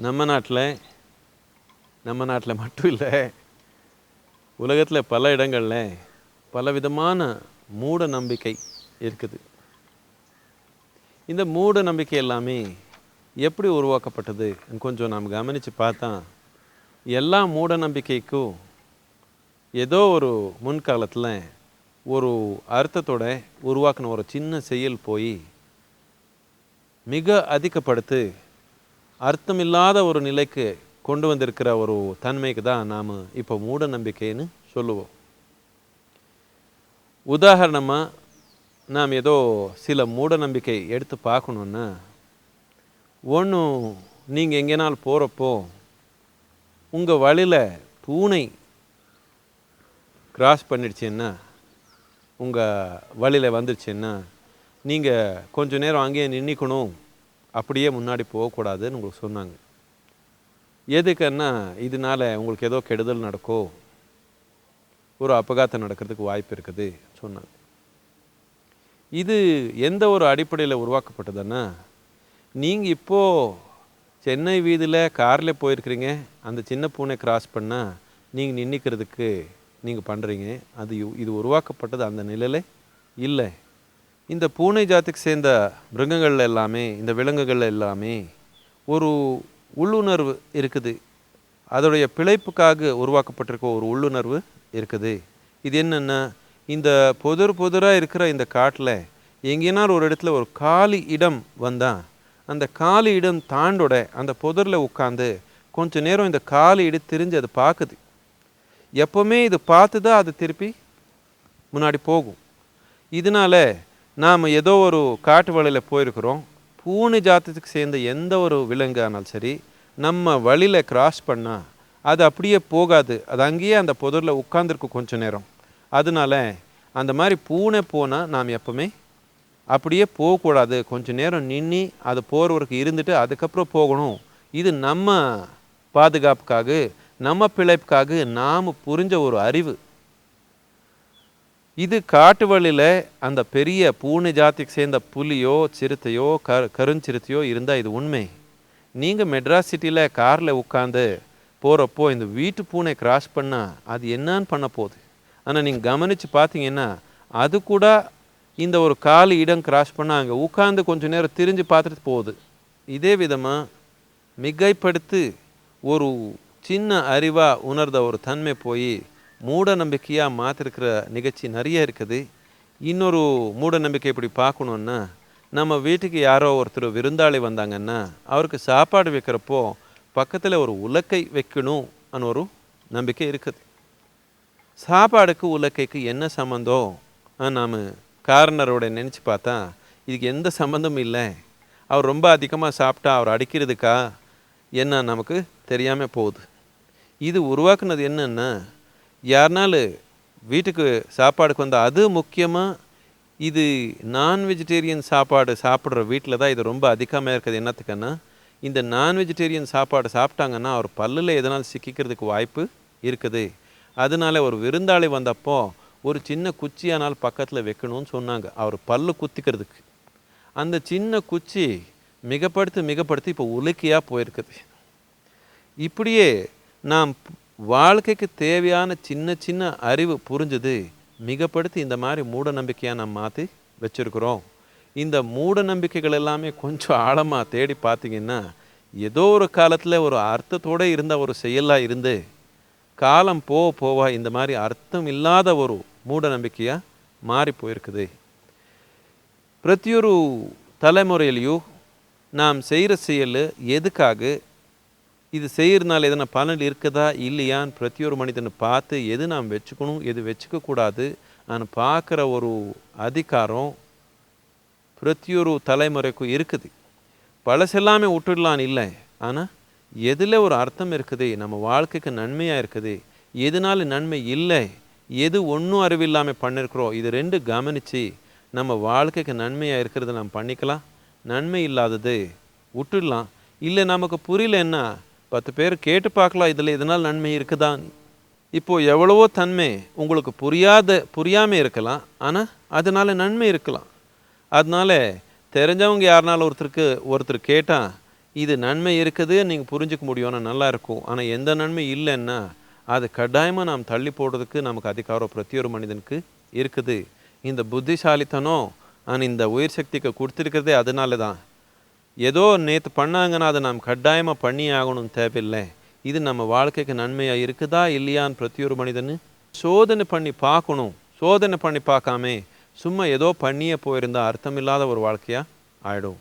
நம்ம நாட்டில் நம்ம நாட்டில் மட்டும் இல்லை உலகத்தில் பல இடங்களில் பல விதமான மூட நம்பிக்கை இருக்குது. இந்த மூட நம்பிக்கை எல்லாமே எப்படி உருவாக்கப்பட்டது கொஞ்சம் நாம் கவனித்து பார்த்தா எல்லா மூட நம்பிக்கைக்கும் ஏதோ ஒரு முன்காலத்தில் ஒரு அர்த்தத்தோட உருவாக்கின ஒரு சின்ன செயல் போய் மிக அதிகப்படுத்து அர்த்தமில்லாத ஒரு நிலைக்கு கொண்டு வந்திருக்கிற ஒரு தன்மைக்கு தான் நாம் இப்போ மூட நம்பிக்கைன்னு சொல்லுவோம். உதாரணமாக நாம் ஏதோ சில மூட நம்பிக்கை எடுத்து பார்க்கணுன்னா ஒன்று நீங்கள் எங்கேனால் போகிறப்போ உங்கள் வழியில் பூனை கிராஸ் பண்ணிடுச்சுன்னா உங்கள் வழியில் வந்துடுச்சுன்னா நீங்கள் கொஞ்சம் நேரம் அங்கேயே நின்றுக்கணும் அப்படியே முன்னாடி போகக்கூடாதுன்னு உங்களுக்கு சொன்னாங்க. எதுக்குன்னா இதனால உங்களுக்கு ஏதோ கெடுதல் நடக்கும் ஒரு அபகாத்தம் நடக்கிறதுக்கு வாய்ப்பு இருக்குது சொன்னாங்க. இது எந்த ஒரு அடிப்படையில் உருவாக்கப்பட்டதுன்னா நீங்கள் இப்போது சென்னை வீதியில் காரில் போயிருக்கிறீங்க அந்த சின்ன பூனை கிராஸ் பண்ணால் நீங்கள் நின்றுக்கிறதுக்கு நீங்கள் பண்ணுறீங்க அது இது உருவாக்கப்பட்டது அந்த நிலையில் இல்லை. இந்த பூனை ஜாதிக்கு சேர்ந்த மிருகங்கள் எல்லாமே இந்த விலங்குகள் எல்லாமே ஒரு உள்ளுணர்வு இருக்குது. அதோடைய பிழைப்புக்காக உருவாக்கப்பட்டிருக்க ஒரு உள்ளுணர்வு இருக்குது. இது என்னென்னா இந்த புதர் புதராக இருக்கிற இந்த காட்டில் எங்கேனாலும் ஒரு இடத்துல ஒரு காலி இடம் வந்தால் அந்த காலி இடம் தாண்டோட அந்த புதரில் உட்காந்து கொஞ்ச நேரம் இந்த காலி இடம் திரிஞ்சு அது பார்க்குது எப்போவுமே இது பார்த்து தான் அது திருப்பி முன்னாடி போகும். இதனால நாம் ஏதோ ஒரு காட்டு வழியில் போயிருக்கிறோம். பூனை ஜாத்தத்துக்கு சேர்ந்த எந்த ஒரு விலங்கு ஆனாலும் சரி நம்ம வழியில் கிராஸ் பண்ணால் அது அப்படியே போகாது. அது அங்கேயே அந்த புதரில் உட்காந்துருக்கும் கொஞ்சம் நேரம். அதனால அந்த மாதிரி பூனை போனால் நாம் எப்பவுமே அப்படியே போகக்கூடாது. கொஞ்சம் நேரம் நின்று அது போகிறவருக்கு இருந்துட்டு அதுக்கப்புறம் போகணும். இது நம்ம பாதுகாப்புக்காக நம்ம பிழைப்புக்காக நாம் புரிஞ்ச ஒரு அறிவு. இது காட்டு வழியில் அந்த பெரிய பூனை ஜாதிக்கு சேர்ந்த புலியோ சிறுத்தையோ கரு கருஞ்சிறுத்தையோ இருந்தால் இது உண்மை. நீங்கள் மெட்ராஸ் சிட்டியில் காரில் உட்காந்து போகிறப்போ இந்த வீட்டு பூனை கிராஸ் பண்ணால் அது என்னன்னு பண்ண போகுது. ஆனால் நீங்கள் கவனித்து பார்த்தீங்கன்னா அது கூட இந்த ஒரு காலி இடம் கிராஸ் பண்ணால் அங்கே உட்காந்து கொஞ்ச நேரம் திரிஞ்சு பார்த்துட்டு போகுது. இதே விதமாக மிகைப்படுத்தி ஒரு சின்ன அறிவாக உணர்ந்த ஒரு தன்மை போய் மூட நம்பிக்கையாக மாற்றிருக்கிற நிகழ்ச்சி நிறைய இருக்குது. இன்னொரு மூட நம்பிக்கை இப்படி பார்க்கணுன்னா நம்ம வீட்டுக்கு யாரோ ஒருத்தர் விருந்தாளி வந்தாங்கன்னா அவருக்கு சாப்பாடு வைக்கிறப்போ பக்கத்தில் ஒரு உலக்கை வைக்கணும் ஒரு நம்பிக்கை இருக்குது. சாப்பாடுக்கு உலக்கைக்கு என்ன சம்மந்தம் நாம் காரணரோட நினச்சி பார்த்தா இதுக்கு எந்த சம்மந்தமும் இல்லை. அவர் ரொம்ப அதிகமாக சாப்பிட்டா அவர் அடிக்கிறதுக்கா? என்ன நமக்கு தெரியாமல் போகுது. இது உருவாக்குனது என்னென்னா யாருனாலும் வீட்டுக்கு சாப்பாடுக்கு வந்தால் அது முக்கியமாக இது நான் வெஜிடேரியன் சாப்பாடு சாப்பிட்ற வீட்டில் தான் இது ரொம்ப அதிகமாக இருக்குது. என்னத்துக்குன்னா இந்த நான் வெஜிடேரியன் சாப்பாடு சாப்பிட்டாங்கன்னா அவர் பல்லில் எதனால் சிக்கிக்கிறதுக்கு வாய்ப்பு இருக்குது. அதனால ஒரு விருந்தாளி வந்தப்போ ஒரு சின்ன குச்சியானால் பக்கத்தில் வைக்கணும்னு சொன்னாங்க. அவர் பல்லு குத்திக்கிறதுக்கு. அந்த சின்ன குச்சி மிகப்படுத்தி மிகப்படுத்தி இப்போ உலுக்கியாக போயிருக்குது. இப்படியே நாம் வாழ்க்கைக்கு தேவையான சின்ன சின்ன அறிவு புரிஞ்சது மிகப்படுத்தி இந்த மாதிரி மூட நம்பிக்கையாக நம்ம மாற்றி வச்சுருக்குறோம். இந்த மூட நம்பிக்கைகள் எல்லாமே கொஞ்சம் ஆழமாக தேடி பார்த்தீங்கன்னா ஏதோ ஒரு காலத்தில் ஒரு அர்த்தத்தோடு இருந்த ஒரு செயலாக இருந்து காலம் போக போவா இந்த மாதிரி அர்த்தம் இல்லாத ஒரு மூட நம்பிக்கையாக மாறி போயிருக்குது. பிரத்தியொரு தலைமுறையிலையும் நாம் செய்கிற செயல் எதுக்காக இது செய்கிறதுனால எதனா பலன் இருக்குதா? இல்லையான்னு பிரதியொரு மனிதனை பார்த்து எது நாம் வச்சுக்கணும் எது வச்சுக்கக்கூடாது நான் பார்க்குற ஒரு அதிகாரம் பிரதியொரு தலைமுறைக்கும் இருக்குது. பழசெல்லாமே விட்டுடலான்னு இல்லை. ஆனால் எதில் ஒரு அர்த்தம் இருக்குது? நம்ம வாழ்க்கைக்கு நன்மையாக இருக்குது. எதனால நன்மை இல்லை? எது ஒன்றும் அறிவில்லாமல் பண்ணியிருக்கிறோம் இது ரெண்டு கவனித்து நம்ம வாழ்க்கைக்கு நன்மையாக இருக்கிறத நம்ம பண்ணிக்கலாம். நன்மை இல்லாதது விட்டுடலாம். இல்லை நமக்கு புரியலன்னா பத்து பேர் கேட்டு பார்க்கலாம் இதில் எதனால் நன்மை இருக்குதான். இப்போது எவ்வளவோ தன்மை உங்களுக்கு புரியாத புரியாமல் இருக்கலாம் ஆனால் அதனால் நன்மை இருக்கலாம். அதனால தெரிஞ்சவங்க யாருனாலும் ஒருத்தருக்கு ஒருத்தர் கேட்டால் இது நன்மை இருக்குது நீங்கள் புரிஞ்சுக்க முடியும்னா நல்லா இருக்கும். ஆனால் எந்த நன்மை இல்லைன்னா அது கட்டாயமாக நாம் தள்ளி போடுறதுக்கு நமக்கு அதிகாரம் பிரத்தியொரு மனிதனுக்கு இருக்குது. இந்த புத்திசாலித்தனம் ஆனால் இந்த உயிர் சக்திக்கு கொடுத்துருக்கிறதே அதனால தான் ஏதோ நேற்று பண்ணாங்கன்னா அதை நாம் கட்டாயமாக பண்ணி ஆகணும்னு தேவையில்லை. இது நம்ம வாழ்க்கைக்கு நன்மையாக இருக்குதா இல்லையான்னு பிரத்தியொரு மனிதன் சோதனை பண்ணி பார்க்கணும். சோதனை பண்ணி பார்க்காமே சும்மா ஏதோ பண்ணியே போயிருந்தால் அர்த்தமில்லாத ஒரு வாழ்க்கையாக ஆயிடும்.